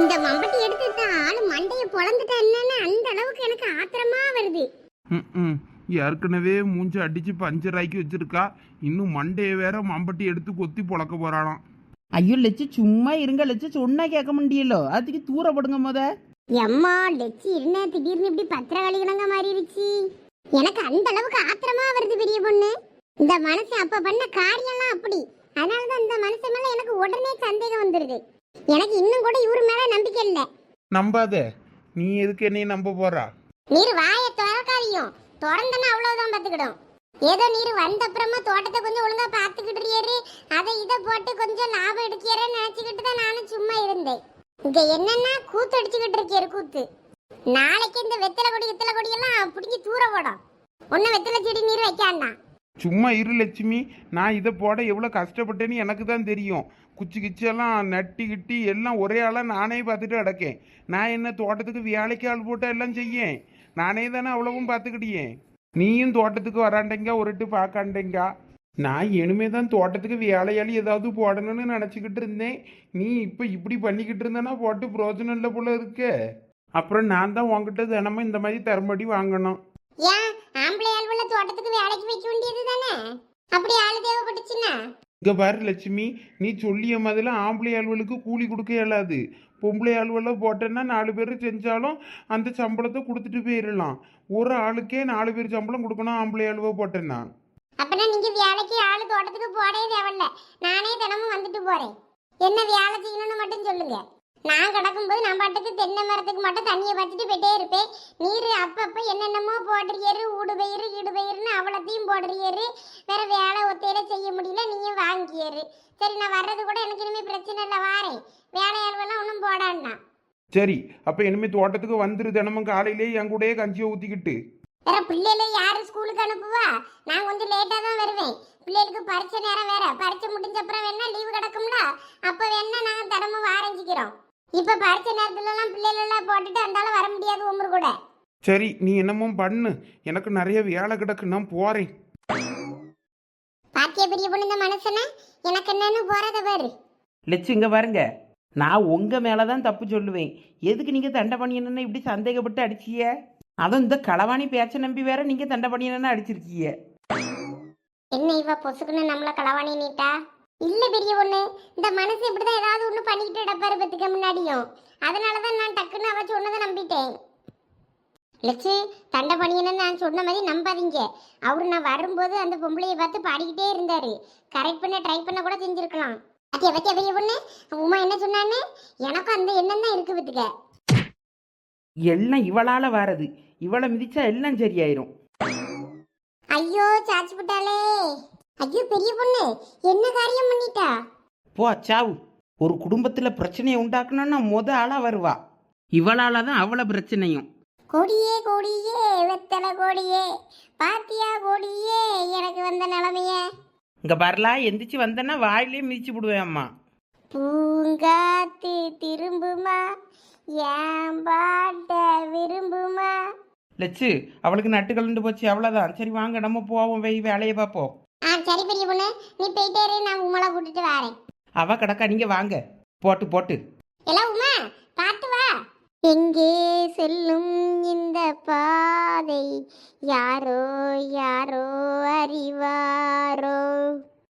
இந்த மம்பட்டி எடுத்து தான் ஆளு மண்டைய பொழந்துட்டா என்னன்னு அந்த அளவுக்கு எனக்கு ஆத்திரமா வருது. ம் ஏற்கனவே மூஞ்சி அடிச்சு பஞ்சர் ஆக்கி வச்சிருக்கா. இன்னும் மண்டையை வேற மம்பட்டி எடுத்து கொத்தி பொழக்க போறாளாம். ஐயோ லட்சு சும்மா இருங்க. லட்சு சொன்னா கேட்க முடியலோ அதுக்கு தூரப்படுங்க முத. எம்மா லெச்சி இருந்த திடீர்னு இப்படி பத்திரகாளி கணங்க மாறிடுச்சு. எனக்கு அந்த அளவுக்கு ஆத்திரமா வருது பெரிய பொண்ணு. இந்த மனுஷன் அப்ப பண்ண காரியம்லாம் அப்படி. அதனாலதான் இந்த மனுஷன் மேல எனக்கு உடனே சந்தேகம் வந்துருது. எனக்கு இன்னும் கூட இவரு மேல நம்பிக்கை இல்லை. நம்பாத. நீ எதுக்கு என்னைய நம்ப போறா? நீர் வாயை திறக்காதியும் திறந்தனா அவ்வளவுதான் பார்த்துக்கிடும் ஏதோ நீர் வந்த அப்புறமா தோட்டத்தை கொஞ்சம் ஒழுங்கா பார்த்துக்கிட்டு அதை இதை போட்டு கொஞ்சம் லாபம் எடுக்கிறேன்னு நினைச்சுக்கிட்டு தான் நானும் சும்மா இருந்தேன். இங்க என்னன்னா கூத்து அடிச்சுக்கிட்டு இருக்கியாரு கூத்து. நாளைக்கு இந்த வெத்தலை கொடி வெத்தலை கொடி எல்லாம் பிடிச்சி தூர போடும். ஒன்னும் வெத்தலை செடி நீர் வைக்காண்டாம் சும்மா இரு லட்சுமி நான் இதை போட எவ்வளோ கஷ்டப்பட்டேன்னு எனக்கு தான் தெரியும். குச்சி கிச்செல்லாம் நட்டி கிட்டி எல்லாம் ஒரே ஆளாக நானே பார்த்துட்டு கிடக்கேன். நான் என்ன தோட்டத்துக்கு வேலைக்கு ஆள் போட்டால் எல்லாம் செய்யேன்? நானே தானே அவ்வளவும் பார்த்துக்கிட்டியே? நீயும் தோட்டத்துக்கு வராண்டேங்க ஒருட்டு பார்க்காண்டேங்க. நான் இனிமே தான் தோட்டத்துக்கு வேலையாளி ஏதாவது போடணும்னு நினச்சிக்கிட்டு இருந்தேன். நீ இப்போ இப்படி பண்ணிக்கிட்டு இருந்தேன்னா போட்டு பிரோஜனம் இல்லை போல இருக்க. அப்புறம் நான் தான் உங்ககிட்ட தினமும் இந்த மாதிரி தரமடி வாங்கணும். ஏன்? ஆம்பளை ஆள்வள்ள தோட்டத்துக்கு வேலைக்கு வைக்க வேண்டியது தானே அப்படி ஆள் தேவைப்பட்டுச்சுன்னா? இங்க பாரு லட்சுமி நீ சொல்லிய மாதிரில ஆம்பளை ஆள்களுக்கு கூலி கொடுக்க இயலாது. பொம்பளை ஆள்வெல்லாம் போட்டேன்னா நாலு பேர் செஞ்சாலும் அந்த சம்பளத்தை கொடுத்துட்டு போயிடலாம் ஒரு ஆளுக்கே நாலு பேர் சம்பளம் கொடுக்கணும் ஆம்பளை ஆளுவ போட்டேன்னா. அப்பனா நீங்க வேலைக்கு ஆளு தோட்டத்துக்கு போடவே தேவையில்ல. நானே தினமும் வந்துட்டு போறேன். என்ன வேலை செய்யணும்னு மட்டும் சொல்லுங்க. நான் கிடக்கும்போது நான் பாட்டுக்கு தென்னை மரத்துக்கு மட்டும் தண்ணியை வச்சுட்டு போயிட்டே இருப்பேன். நீர் அப்பப்ப என்னென்னமோ போடுறியரு ஊடு பயிறு ஈடு பயிருன்னு அவ்வளோத்தையும் போடுறியரு வேற வேலை ஒத்தையில செய்ய முடியல நீயும் வாங்கியரு சரி நான் வர்றது கூட எனக்கு இனிமே பிரச்சனை இல்லை வாரேன். வேலையாள்வெல்லாம் ஒன்றும் போடான்னா? சரி அப்ப இனிமே தோட்டத்துக்கு வந்துரு தினமும் காலையிலேயே என் கூடயே கஞ்சியை ஊத்திக்கிட்டு. வேற பிள்ளைகளை யாரு ஸ்கூலுக்கு அனுப்புவா? நான் கொஞ்சம் லேட்டா தான் வருவேன். பிள்ளைகளுக்கு பரீட்சை நேரம் வேற. பரீட்சை முடிஞ்ச அப்புறம் வேணா லீவு கிடக்கும்ல? அப்ப வேணா நாங்க தினமும் ஆரம்பிக்கிறோம் இப்ப பரீட்சை நேரத்துல எல்லாம் பிள்ளைகள் எல்லாம் போட்டுட்டு அந்தாலும் வர முடியாது உமர் கூட. சரி நீ என்னமோ பண்ணு. எனக்கு நிறைய வேலை கிடக்கு நான் போறேன். பாத்திய பெரிய பொண்ணு இந்த மனுஷனை? எனக்கு என்னன்னு போறத பாரு. லட்சு இங்க பாருங்க. நான் உங்க மேல தான் தப்பு சொல்லுவேன். எதுக்கு நீங்க தண்டை பண்ணியணுன்னு இப்படி சந்தேகப்பட்டு அடிச்சிய? அதுவும் இந்த களவாணி பேச்ச நம்பி வேற நீங்க தண்டை பண்ணியணுன்னு அடிச்சிருக்கீங்க. என்ன இவ பொசுக்குன்னு நம்மள களவாணி நீட்டா? இல்ல பெரிய பொண்ணு இந்த மனசு இப்படிதான் ஏதாவது ஒண்ணு பண்ணிக்கிட்டு இடப்பாரு பத்துக்க முன்னாடியும். அதனாலதான் நான் டக்குன்னு அவ சொன்னதை நம்பிட்டேன். லட்சு தண்டை பண்ணியன்னு நான் சொன்ன மாதிரி நம்பாதீங்க. அவரு நான் வரும்போது அந்த பொம்பளையை பார்த்து பாடிக்கிட்டே இருந்தாரு. கரெக்ட் பண்ண ட்ரை பண்ண கூட செஞ்சிருக்கலாம். பத்தியா பத்தியா பெரிய பொண்ணு? உமா என்ன சொன்னான்னு? எனக்கும் அந்த எண்ணம் தான் இருக்கு பத்துக்க. எல்லாம் இவளால வாரது. இவளை மிதிச்சா எல்லாம் சரியாயிரும். ஐயோ சாச்சு விட்டாளே ஐயோ பெரிய பொண்ணு என்ன காரியம் பண்ணிட்டா? போ சாவு. ஒரு குடும்பத்துல பிரச்சனையை உண்டாக்கணும்னா முத ஆளா வருவா. இவளால தான் அவ்வளவு பிரச்சனையும். கொடியே கொடியே வெத்தலை கொடியே. பாத்தியா கொடியே எனக்கு வந்த நிலைமைய? இங்க வரலா எந்திரிச்சு வந்தேன்னா வாயிலே மிதிச்சு விடுவேன் அம்மா. பூங்காத்து திரும்புமா? ஏன் பாட்ட விரும்புமா? லட்சு அவளுக்கு நட்டு கலந்து போச்சு அவ்வளோதான் சரி வாங்க நம்ம போவோம் வை வேலையை பார்ப்போம். ஆ சரி பெரிய பொண்ணு. நீ போயிட்டே இரு, நான் உமலை கூட்டிட்டு வரேன். அவ கிடக்கா நீங்க வாங்க. போட்டு போட்டு. எல்லாம் உமா பார்த்து வா. எங்கே செல்லும் இந்த பாதை? யாரோ யாரோ அறிவாரோ?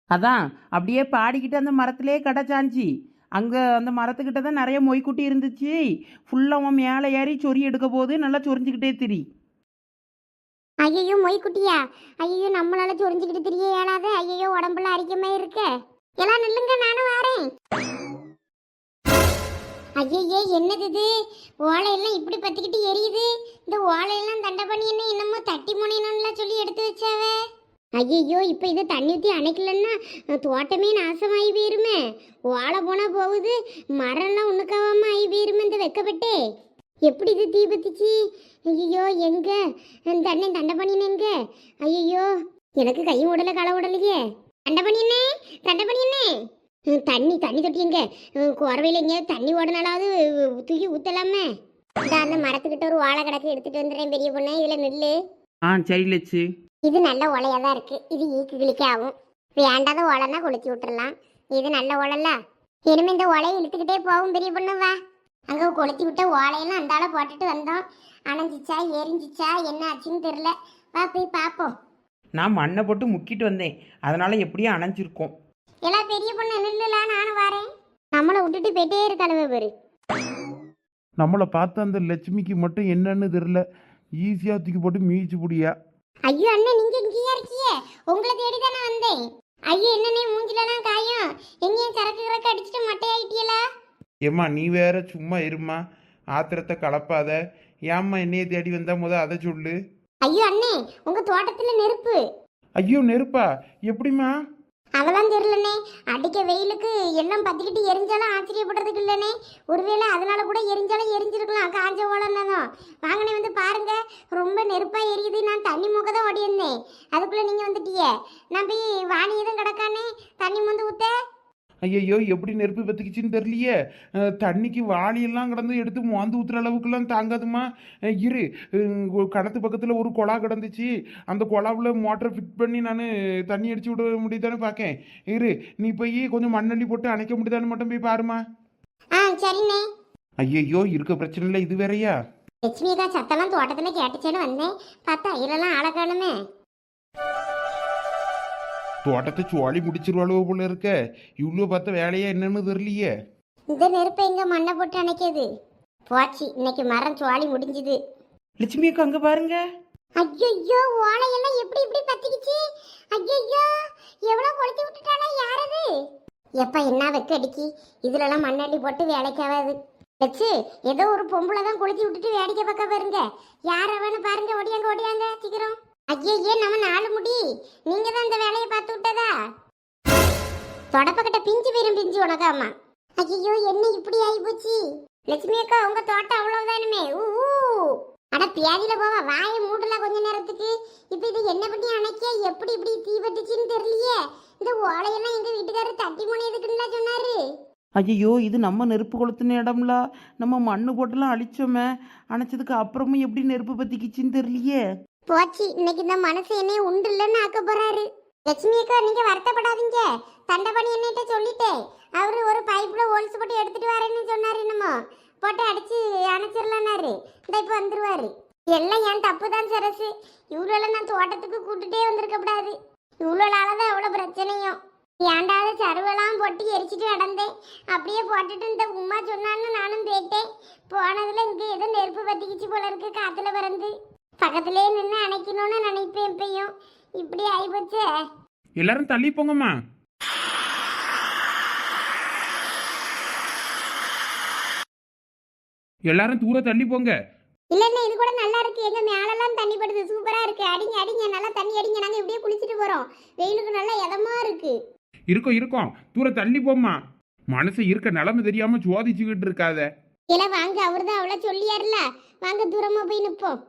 அதான் அப்படியே பாடிக்கிட்டு அந்த மரத்திலே கடை சாஞ்சி. அங்கே அந்த மரத்துக்கிட்ட தான் நிறைய மொய்க்குட்டி இருந்துச்சு. ஃபுல்லாக உன் மேலே ஏறி சொறி எடுக்க போது நல்லா சொரிஞ்சுக்கிட்டே திரி. ஐயையோ மொய் குட்டியா ஐயோ நம்மளால சொரிஞ்சுக்கிட்டு தெரிய ஏழாத. ஐயையோ உடம்புல அரிக்கமே இருக்க. எல்லாம் நில்லுங்க நானும் வரேன். ஐயையே என்னது இது? ஓலையெல்லாம் இப்படி பத்திக்கிட்டு எரியுது? இந்த ஓலையெல்லாம் தண்டை பண்ணி என்ன என்னமோ தட்டி முனையணும்ல சொல்லி எடுத்து வச்சாவே? ஐயையோ இப்போ இதை தண்ணி ஊற்றி அணைக்கலன்னா தோட்டமே நாசமாகி போயிருமே. ஓலை போனால் போகுது. மரம்லாம் ஒண்ணுக்காவாம ஆகி போயிருமே இந்த வெக்கப்பட்டே. எப்படி இது தீ பத்திச்சு? ஐயோ எங்க? அண்ணன் தண்டை பண்ணினேங்க ஐயோ எனக்கு கையும் உடல களை உடலையே தண்டை பண்ணினே தண்டை பண்ணினே. தண்ணி தண்ணி தொட்டி எங்க? குறவையில் எங்கேயாவது தண்ணி ஓடனாலாவது தூக்கி ஊத்தலாமே. இந்த அந்த மரத்துக்கிட்ட ஒரு வாழை கிடக்கு எடுத்துட்டு வந்துடுறேன் பெரிய பொண்ணு. இதுல நெல்லு. ஆ சரி லட்சு. இது நல்ல ஓலையா தான் இருக்கு. இது ஈக்கு கிளிக்க ஆகும். வேண்டாத ஓலைன்னா கொளுத்தி விட்டுறலாம். இது நல்ல ஓலைல இனிமே இந்த ஓலையை இழுத்துக்கிட்டே போகும் பெரிய பொண்ணு. வா. அங்கே கொளுத்தி விட்ட ஓலையெல்லாம் அந்தால போட்டுட்டு வந்தோம். அணைஞ்சிச்சா எரிஞ்சிச்சா என்ன ஆச்சுன்னு தெரில வா போய் பார்ப்போம். நான் மண்ணை போட்டு முக்கிட்டு வந்தேன். அதனால் எப்படியும் அணைஞ்சிருக்கோம். எல்லாம் பெரிய பொண்ணு நில்லுலா நானும் வரேன். நம்மளை விட்டுட்டு போயிட்டே இருக்காளுவே பேரு. நம்மளை பார்த்த அந்த லட்சுமிக்கு மட்டும் என்னன்னு தெரில ஈஸியாக தூக்கி போட்டு மீச்சு புடியா. ஐயோ அண்ணன் நீங்க இங்கேயா இருக்கியே உங்களை தேடி தானே வந்தேன். ஐயோ என்னண்ணே மூஞ்சிலலாம் காயம். எங்கேயும் சரக்கு கறக்கு அடிச்சுட்டு மட்டையாயிட்டியலா? ஏம்மா நீ வேற சும்மா இருமா ஆத்திரத்தை கலப்பாத. ஏம்மா என்னைய தேடி வந்தா முத அதை சொல்லு. ஐயோ அண்ணே உங்க தோட்டத்துல நெருப்பு. ஐயோ நெருப்பா? எப்படிம்மா? அதெல்லாம் தெரியலண்ணே. அடிக்க வெயிலுக்கு எல்லாம் பத்திக்கிட்டு எரிஞ்சாலும் ஆச்சரியப்படுறதுக்கு இல்லைண்ணே. ஒருவேளை அதனால கூட எரிஞ்சாலும் எரிஞ்சிருக்கலாம். காஞ்ச ஓலன்னதும் வாங்கனே வந்து பாருங்க. ரொம்ப நெருப்பா எரியுது. நான் தண்ணி மூக்க தான் ஓடியிருந்தேன். அதுக்குள்ள நீங்க வந்துட்டீங்க. நான் போய் வாணி எதுவும் கிடக்கானே? தண்ணி மொந்து ஊத்த? ஐயையோ எப்படி நெருப்பு பற்றிக்கிச்சின்னு தெரியலையே. தண்ணிக்கு வாளியெல்லாம் கிடந்து எடுத்து மோந்து ஊத்துற அளவுக்குலாம் தாங்காதுமா இரு. கிணத்து பக்கத்தில் ஒரு குழா கிடந்துச்சு. அந்த குழாவில் மோட்டரை ஃபிட் பண்ணி நான் தண்ணி அடிச்சு விட முடியுதானு பார்க்கேன் இரு நீ போய் கொஞ்சம் மண்ணள்ளி போட்டு அணைக்க முடியுதான்னு மட்டும் போய் பாருமா ஐயையோ இருக்க பிரச்சனை இல்லை இது வேறயா? லட்சுமிகா சத்தெல்லாம் தோட்டத்துல கேட்டுச்சேன்னு வந்தேன். பார்த்தா இதெல்லாம் ஆளை தோட்டத்தை சுவாலி முடிச்சிருவாளோ போல இருக்க. இவ்வளோ பார்த்த வேலையா என்னன்னு தெரியலையே. இந்த நெருப்பை எங்க மண்ணை போட்டு அணைக்கிது போச்சு இன்னைக்கு மரம் சுவாலி முடிஞ்சுது. லட்சுமி அக்கா அங்கே பாருங்க. ஐயோ ஓலையெல்லாம் எப்படி இப்படி பத்திக்கிச்சு? ஐயோ எவ்வளவு கொளுத்தி விட்டுட்டானா யாரது எப்ப என்ன வெக்க அடிக்கி? இதுலலாம் மண்ணள்ளி போட்டு வேலைக்கு ஆகாது வச்சு ஏதோ ஒரு பொம்பளை தான் கொளுத்தி விட்டுட்டு வேடிக்கை பார்க்க பாருங்க. யார் அவனு பாருங்க ஓடியாங்க ஓடியாங்க சீக்கிரம். ஐயோ நம்ம நாலு முடி. நீங்க தான் இந்த வேலையை பார்த்து விட்டதா? தொடப்பக்கிட்ட பிஞ்சு பேரும் பிஞ்சு உனக்காமா ஐயோ என்ன இப்படி ஆகி போச்சு லட்சுமி அக்கா உங்க தோட்டம் அவ்வளவுதானுமே. ஊ அட பியாதியில போவா வாயை மூடல கொஞ்ச நேரத்துக்கு. இப்ப இது என்ன பண்ணி அணைக்க? எப்படி இப்படி தீ பட்டுச்சுன்னு தெரியலையே. இந்த ஓலையெல்லாம் எங்க வீட்டுக்காரர் தட்டி முனையதுக்குன்னா சொன்னாரு. ஐயோ இது நம்ம நெருப்பு கொளுத்துன இடம்ல. நம்ம மண்ணு போட்டெல்லாம் அழிச்சோமே. அணைச்சதுக்கு அப்புறமும் எப்படி நெருப்பு பற்றிக்கிச்சின்னு தெரியலையே. போச்சு இன்னைக்கு இந்த மனசு என்னைய உண்டு இல்லைன்னு ஆக்க போறாரு. லட்சுமி அக்கா நீங்க வருத்தப்படாதீங்க. தண்டபணி என்னிட்ட சொல்லிட்டேன் அவரு ஒரு பைப்ல ஹோல்ஸ் போட்டு எடுத்துட்டு வரேன்னு சொன்னாரு என்னமோ. போட்டு அடிச்சு அணைச்சிடலான்னாரு இந்த இப்ப வந்துருவாரு. எல்லாம் என் தப்பு தான் சரசு. இவ்வளோ நான் தோட்டத்துக்கு கூட்டுட்டே வந்திருக்க கூடாது. இவ்வளோ தான் எவ்வளோ பிரச்சனையும் ஏண்டாவது சருவெல்லாம் போட்டு எரிச்சிட்டு நடந்தேன். அப்படியே போட்டுட்டு இந்த உமா சொன்னான்னு நானும் போயிட்டேன் போனதுல இங்கே ஏதோ நெருப்பு பத்திக்கிச்சு போல இருக்கு காத்துல பறந்து. பக்கத்திலே நின்று அணைக்கணும்னு நினைப்பேன் எப்பயும் இப்படி ஆயிப்போச்சே. எல்லாரும் தள்ளி போங்கம்மா. எல்லாரும் தூர தள்ளி போங்க. இல்லைன்னா இது கூட நல்லா இருக்கு. எங்க மேலெல்லாம் தண்ணி படுது. சூப்பரா இருக்கு. அடிங்க அடிங்க நல்லா தண்ணி அடிங்க. நாங்க இப்படியே குளிச்சுட்டு போறோம். வெயிலுக்கு நல்லா இதமா இருக்கு. இருக்கோம் இருக்கோம். தூர தள்ளி போம்மா. மனசு இருக்க நிலைமை தெரியாம சோதிச்சுக்கிட்டு இருக்காத. இல்ல வாங்க. அவர்தான் அவ்வளோ சொல்லியாருல. வாங்க தூரமா போய் நிப்போம்.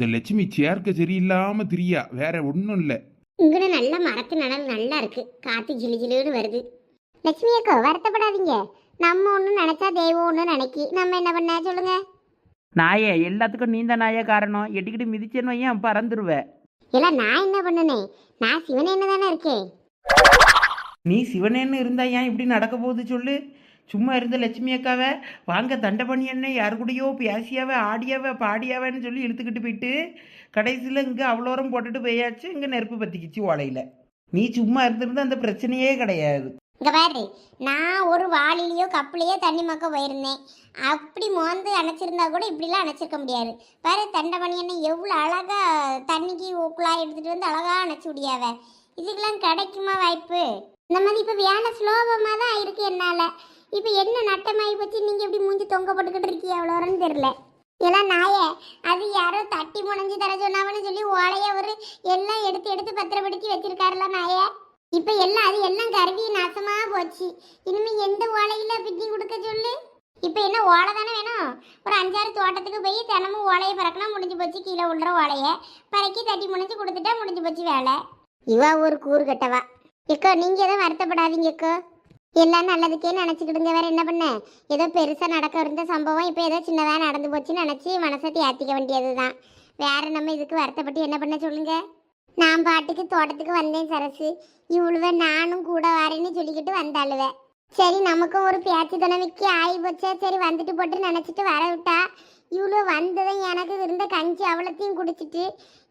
இந்த லட்சுமி சேர்க்க சரியில்லாம திரியா. வேற ஒன்றும் இல்லை. இங்கன நல்ல மரத்து நிழல் நல்லா இருக்கு. காத்து ஜிலு ஜிலுன்னு வருது. லட்சுமி அக்கா வருத்தப்படாதீங்க. நம்ம ஒன்று நினைச்சா தெய்வம் ஒன்று நினைக்கி. நம்ம என்ன பண்ண? சொல்லுங்க. நாயே எல்லாத்துக்கும் நீந்த நாயே காரணம். எட்டிக்கிட்டு மிதிச்சேன்னு வையன் பறந்துருவேன் இல்ல நான் என்ன பண்ணுனேன் நான் சிவனே என்ன தானே இருக்கேன். நீ சிவனேன்னு இருந்தா ஏன் இப்படி நடக்க போகுது சொல்லு? சும்மா இருந்த லட்சுமி அக்காவை வாங்க தண்டபணி அண்ணன் யாரு கூடயோ பேசியாவ ஆடியாவ பாடியாவன்னு சொல்லி இழுத்துக்கிட்டு போயிட்டு கடைசியில் இங்கே அவ்வளோரம் போட்டுட்டு போயாச்சு இங்கே நெருப்பு பற்றிக்கிச்சு ஓலையில். நீ சும்மா இருந்திருந்தா அந்த பிரச்சனையே கிடையாது. இங்கே பாரு நான் ஒரு வாளிலேயோ கப்புலையோ தண்ணி மக்க போயிருந்தேன். அப்படி மோந்து அணைச்சிருந்தா கூட இப்படிலாம் அணைச்சிருக்க முடியாது. பாரு தண்டபணி அண்ணன் எவ்வளோ அழகாக தண்ணிக்கு குழாய் எடுத்துகிட்டு வந்து அழகாக அணைச்சி விடியாவ. இதுக்கெல்லாம் கிடைக்குமா வாய்ப்பு? இந்த மாதிரி இப்போ வேலை ஸ்லோபமாக தான் இருக்குது என்னால். இப்போ என்ன நட்டமாயி போச்சு? நீங்கள் இப்படி மூஞ்சி தொங்க போட்டுக்கிட்டு இருக்கீ அவ்வளோன்னு தெரில எல்லாம் நாயே அது யாரோ தட்டி முனைஞ்சு தர சொன்னாவன்னு சொல்லி ஓலைய ஒரு எல்லாம் எடுத்து எடுத்து பத்திரப்படுத்தி வச்சிருக்காருல நாயே. இப்போ எல்லாம் அது எல்லாம் கருவி நாசமாக போச்சு. இனிமேல் எந்த ஓலையில் பின்னி கொடுக்க சொல்லு? இப்போ என்ன ஓலை தானே வேணும்? ஒரு அஞ்சாறு தோட்டத்துக்கு போய் தினமும் ஓலையை பறக்கலாம் முடிஞ்சு போச்சு. கீழே விழுற ஓலையை பறக்கி தட்டி முடிஞ்சு கொடுத்துட்டா முடிஞ்சு போச்சு வேலை. இவா ஒரு கூறு கட்டவா. எக்கோ நீங்கள் எதுவும் வருத்தப்படாதீங்க எக்கோ. எல்லாம் நல்லதுக்கே நினச்சிக்கிடுங்க. வேற என்ன பண்ண? ஏதோ பெருசாக நடக்க இருந்த சம்பவம் இப்போ ஏதோ சின்னதாக நடந்து போச்சுன்னு நினச்சி மனசை தேத்திக்க வேண்டியது தான் வேற நம்ம இதுக்கு வருத்தப்பட்டு என்ன பண்ண சொல்லுங்க? நான் பாட்டுக்கு தோட்டத்துக்கு வந்தேன் சரசு. இவ்வளவு நானும் கூட வரேன்னு சொல்லிக்கிட்டு வந்தாளுவேன் சரி நமக்கும் ஒரு பேச்சு துணைவிக்கு ஆகி போச்சே. சரி வந்துட்டு போட்டு நினச்சிட்டு வர விட்டா. இவ்வளோ வந்ததும் எனக்கு இருந்த கஞ்சி அவ்வளோத்தையும் குடிச்சிட்டு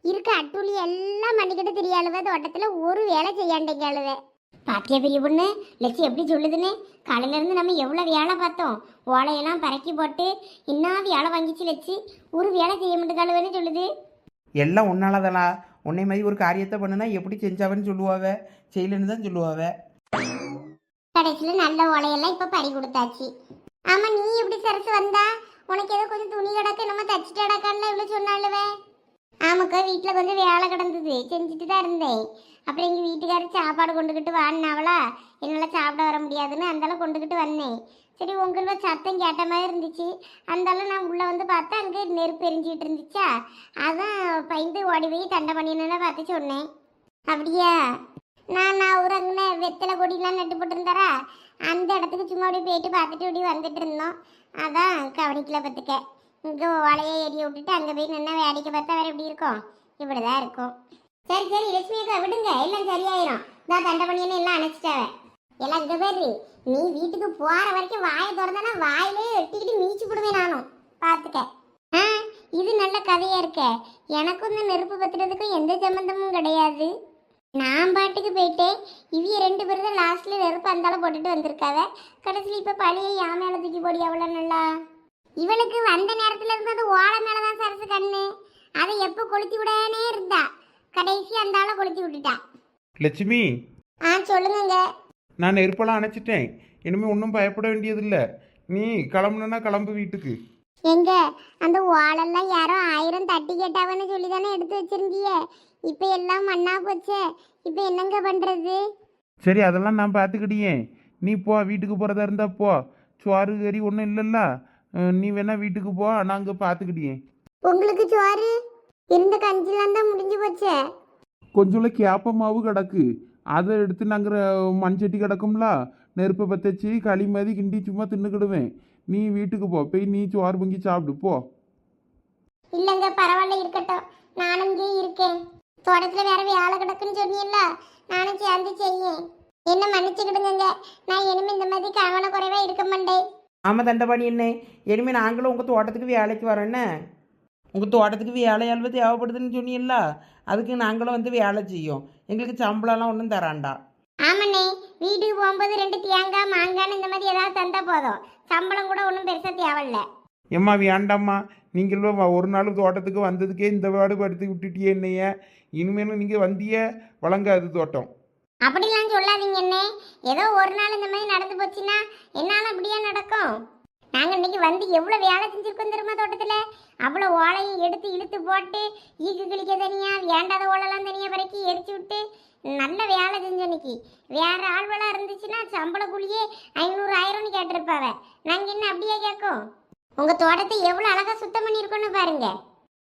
இருக்க அட்டுளி எல்லாம் பண்ணிக்கிட்டு தெரியாளுவே. தோட்டத்தில் ஒரு வேலை செய்யாண்டேங்க அழுவ பாத்தியா பெரிய பொண்ணு? லட்சி எப்படி சொல்லுதுன்னு? காலையில இருந்து நம்ம எவ்வளோ வேலை பார்த்தோம். ஓலையெல்லாம் பறக்கி போட்டு என்ன வேலை வாங்கிச்சு லட்சி ஒரு வேலை செய்ய மாட்டேங்காளுவன்னு சொல்லுது. எல்லாம் உன்னாலதலா உன்னை மாதிரி ஒரு காரியத்தை பண்ணுனா எப்படி செஞ்சாவன்னு சொல்லுவாவ? செய்யலன்னு தான் சொல்லுவாவ? கடைசியில் நல்ல ஓலையெல்லாம் இப்போ பறி கொடுத்தாச்சு. ஆமா நீ எப்படி சரசு வந்தா? உனக்கு ஏதோ கொஞ்சம் துணி கிடக்கு நம்ம தச்சுட்டு கிடக்கான்ல இவ்வளோ சொன்னாலுவே ஆமாக்கா வீட்டில் கொஞ்சம் வேலை கிடந்தது. செஞ்சுட்டு தான் இருந்தேன். அப்புறம் எங்கள் வீட்டுக்காரர் சாப்பாடு கொண்டுக்கிட்டு வாடினாவளா என்னால் சாப்பிட வர முடியாதுன்னு அந்தாலும் கொண்டுக்கிட்டு வந்தேன். சரி உங்களோட சத்தம் கேட்ட மாதிரி இருந்துச்சு. அந்தாலும் நான் உள்ளே வந்து பார்த்தா அங்கே நெருப்பு எரிஞ்சிட்டு இருந்துச்சா? அதான் பயந்து ஓடி போய் தண்டை பண்ணினேன்னு பார்த்து சொன்னேன். அப்படியா? நான் நான் ஒரு அங்கே வெத்தலை கொடிலாம் நட்டு போட்டிருந்தாரா? அந்த இடத்துக்கு சும்மா அப்படியே போயிட்டு பார்த்துட்டு இப்படி வந்துட்டு இருந்தோம். அதான் கவனிக்கல பார்த்துக்க. இங்கே வலையை எரிய விட்டுட்டு அங்கே போய் நின்று வேடிக்கை பார்த்தா வேறு எப்படி இருக்கும்? இப்படி தான் இருக்கும். சரி சரி லட்சுமி அக்கா விடுங்க. எல்லாம் சரியாயிரும். நான் தண்டை பண்ணியன்னு எல்லாம் அணைச்சிட்டாவே. எல்லாம் இங்கே பேரு. நீ வீட்டுக்கு போகிற வரைக்கும் வாயை திறந்தனா வாயிலே எட்டிக்கிட்டு மீச்சு போடுவேன் நானும். பார்த்துக்க ஆ இது நல்ல கதையாக இருக்க. எனக்கும் இந்த நெருப்பு பத்துறதுக்கும் எந்த சம்மந்தமும் கிடையாது. நான் பாட்டுக்கு போயிட்டேன். இவிய ரெண்டு பேரும் தான் லாஸ்ட்டில் நெருப்பு அந்தால போட்டுட்டு வந்திருக்காவ. கடைசியில் இப்போ பழைய யா மேலே தூக்கி போடி அவ்வளோ நல்லா. இவளுக்கு வந்த நேரத்துல இருந்தது ஓலை மேலே தான் சரசு கண்ணு. அதை எப்போ கொளுத்தி விடனே இருந்தா. கடைசி அந்த ஆளை கொளுத்தி விட்டுட்டா. லட்சுமி. ஆ சொல்லுங்கங்க. நான் நெருப்பெல்லாம் அணைச்சிட்டேன். இனிமேல் ஒன்றும் பயப்பட வேண்டியதில்லை. நீ கிளம்புனா கிளம்பு வீட்டுக்கு. எங்க? அந்த ஓலெல்லாம் யாரோ ஆயிரம் தட்டி கேட்டாவன்னு சொல்லி தானே எடுத்து வச்சிருந்தீங்க இப்போ எல்லாம் மண்ணா போச்சே. இப்போ என்னங்க பண்றது? சரி அதெல்லாம் நான் பார்த்துக்கிட்டியே நீ போ வீட்டுக்கு போகிறதா இருந்தா போ. சோறு கறி ஒன்றும் இல்லைல்ல. அஹ் நீ வேணா வீட்டுக்கு போ. நாங்கள் பார்த்துக்கிட்டியே உங்களுக்கு சோறு? இருந்த கஞ்சிலாம் தான் முடிஞ்சு போச்சே? கொஞ்சோல கேப்ப மாவு கிடக்கு. அதை எடுத்து நாங்கள் மண்சட்டி கிடக்கும்ல? நெருப்பை பற்றச்சி களி மாதிரி கிண்டி சும்மா தின்னுக்கிடுவேன். நீ வீட்டுக்கு போ. போய் நீ சோறு பொங்கி சாப்பிடு. போ. இல்லைங்க பரவாயில்ல இருக்கட்டும். நானும் இங்கே இருக்கேன். தோட்டத்தில் வேற வேலை கிடக்குன்னு சொன்னீல்ல நானும் சேர்ந்து செய்யேன். என்ன மன்னிச்சுக்கிடுங்க நான் இனிமே இந்த மாதிரி கவன குறைவா இருக்க மாட்டேன். ஆமாம் தண்டபாணி என்ன இனிமேல் நாங்களும் உங்கள் தோட்டத்துக்கு வேலைக்கு வரோன்னே உங்கள் தோட்டத்துக்கு வேலையாள்வு தேவைப்படுதுன்னு சொன்னீங்கல்ல? அதுக்கு நாங்களும் வந்து வேலை செய்யும். எங்களுக்கு சம்பளம்லாம் ஒன்றும் தராண்டா? ஆமாண்ணே. வீட்டுக்கு போகும்போது ரெண்டு தேங்காய் மாங்கான்னு இந்த மாதிரி ஏதாவது தந்தா போதும். சம்பளம் கூட ஒன்றும் பெருசாக தேவையில்ல. ஏம்மா வேண்டாம்மா. நீங்களும் ஒரு நாள் தோட்டத்துக்கு வந்ததுக்கே இந்த பாடு படுத்தி விட்டுட்டியே என்னைய. இனிமேலும் நீங்கள் வந்திய வழங்காது தோட்டம். அப்படிலாம் சொல்லாதீங்க அண்ணே. ஏதோ ஒரு நாள் இந்த மாதிரி நடந்து போச்சுன்னா என்னால் அப்படியா நடக்கும்? நாங்கள் இன்னைக்கு வந்து எவ்வளோ வேலை செஞ்சுருக்கோம் தெரியுமா தோட்டத்தில்? அவ்வளோ ஓலையும் எடுத்து இழுத்து போட்டு ஈக்கு கிழிக்க தனியாக வேண்டாத ஓலைலாம் தனியாக பிறக்கி எரிச்சு விட்டு நல்ல வேலை செஞ்ச இன்னைக்கு. வேறு ஆள்வெல்லாம் இருந்துச்சுன்னா சம்பள கூலியே ஐநூறு ஆயிரம்னு கேட்டிருப்பாவ. நாங்கள் என்ன அப்படியே கேட்கும்? உங்கள் தோட்டத்தை எவ்வளோ அழகாக சுத்தம் பண்ணியிருக்கோன்னு பாருங்க.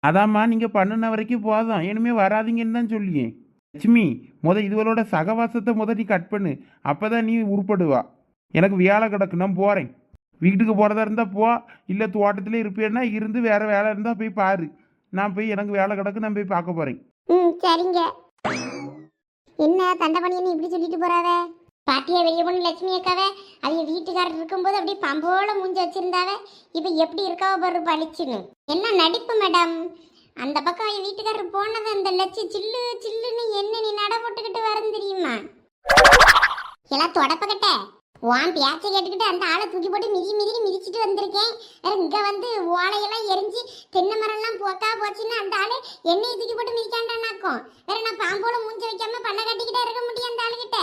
அதாம்மா நீங்கள் பண்ணுன வரைக்கும் போதும். இனிமே வராதீங்கன்னு தான் சொல்லியே. லட்சுமி முத இதுவளோட சகவாசத்தை முத நீ கட் பண்ணு. அப்பதான் நீ உருப்படுவா. எனக்கு வேலை கிடக்கு நான் போகிறேன் வீட்டுக்கு போகிறதா இருந்தால் போ. இல்லை தோட்டத்தில் இருப்பேன்னா இருந்து வேற வேலை இருந்தால் போய் பாரு. நான் போய் எனக்கு வேலை கிடக்கு நான் போய் பார்க்க போகிறேன் ம் சரிங்க. என்ன தண்டை பண்ணின்னு இப்படி சொல்லிட்டு போறாவ? பாட்டியா வெளியே பொண்ணு லட்சுமி அக்காவே? அவங்க வீட்டுக்காரர் இருக்கும்போது அப்படியே பம்போல மூஞ்சி வச்சிருந்தாவே? இப்போ எப்படி இருக்காவ பாரு பளிச்சுன்னு. என்ன நடிப்பு மேடம்? அந்த பக்கம் அவங்க வீட்டுக்காரர் போனது அந்த லட்சு சில்லு சில்லுன்னு என்ன நீ நட போட்டுக்கிட்டு வரேன்னு தெரியுமா? எல்லாம் தொடப்பக்கட்ட உன் பேச்சை கேட்டுக்கிட்டு அந்த ஆளை தூக்கி போட்டு மிதி மிதின்னு மிதிச்சிட்டு வந்திருக்கேன். வேற இங்கே வந்து ஓலையெல்லாம் எரிஞ்சு தென்னை மரம்லாம் போக்கா போச்சுன்னு அந்த ஆளு என்னையை தூக்கி போட்டு மிதிக்காண்டானாக்கும் வேற நான் பாம்போல மூஞ்ச வைக்காம பண்ண கட்டிக்கிட்டே இருக்க முடியும் அந்த ஆளுகிட்ட.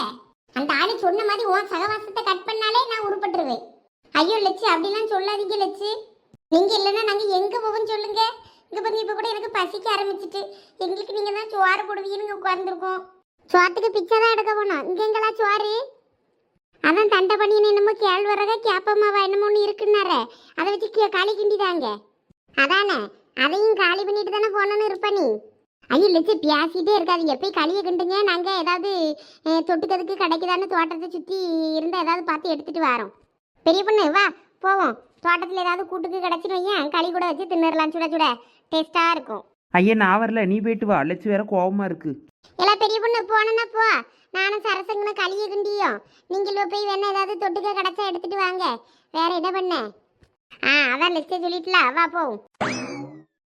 அந்த ஆளு சொன்ன மாதிரி உன் சகவாசத்தை கட் பண்ணாலே நான் உருப்பட்டுருவேன். ஐயோ லட்சு அப்படிலாம் சொல்லாதீங்க லட்சு நீங்க இல்லைன்னா நாங்கள் எங்கே போவோம்னு சொல்லுங்க. இங்கே பாருங்க இப்போ கூட எனக்கு பசிக்க ஆரம்பிச்சிட்டு. எங்களுக்கு நீங்கள் தான் சோறு போடுவீங்கன்னு உட்காந்துருக்கோம் சோத்துக்கு பிச்சை தான் எடுக்க போனோம். இங்கே எங்களா சோறு? அதான் தண்டை பண்ணின்னு என்னமோ கேழ்வரக கேப்பமாவா என்னமோ ஒன்று இருக்குன்னாரே. அதை வச்சு கி- களி கிண்டிதாங்க. அதானே? அதையும் காலி பண்ணிட்டு தானே போனோன்னு இருப்ப நீ? ஐயோ லட்சு பேசிட்டே இருக்காதீங்க. போய் களியை கிண்டுங்க. நாங்கள் ஏதாவது தொட்டுக்கிறதுக்கு கிடைக்குதான்னு தோட்டத்தை சுற்றி இருந்தால் ஏதாவது பார்த்து எடுத்துட்டு வரோம். பெரிய பொண்ணு வா போவோம். தோட்டத்தில் ஏதாவது கூட்டுக்கு கிடச்சின்னு வையேன். களி கூட வச்சு தின்னுறலாம் சுட சுட. டேஸ்ட்டாக இருக்கும். ஐயா நான் வரல. நீ போயிட்டு வா. லட்சம் வேற கோவமா இருக்கு. எல்லாம் பெரிய பொண்ணு போனேன்னா போ. நானும் சரசங்கன களிய கிண்டியும் நீங்களும் போய் வேணா ஏதாவது தொட்டுக்க கிடைச்சா எடுத்துட்டு வாங்க. வேற என்ன பண்ண? ஆ அதான் லிஸ்ட்டை சொல்லிட்டுல வா போ.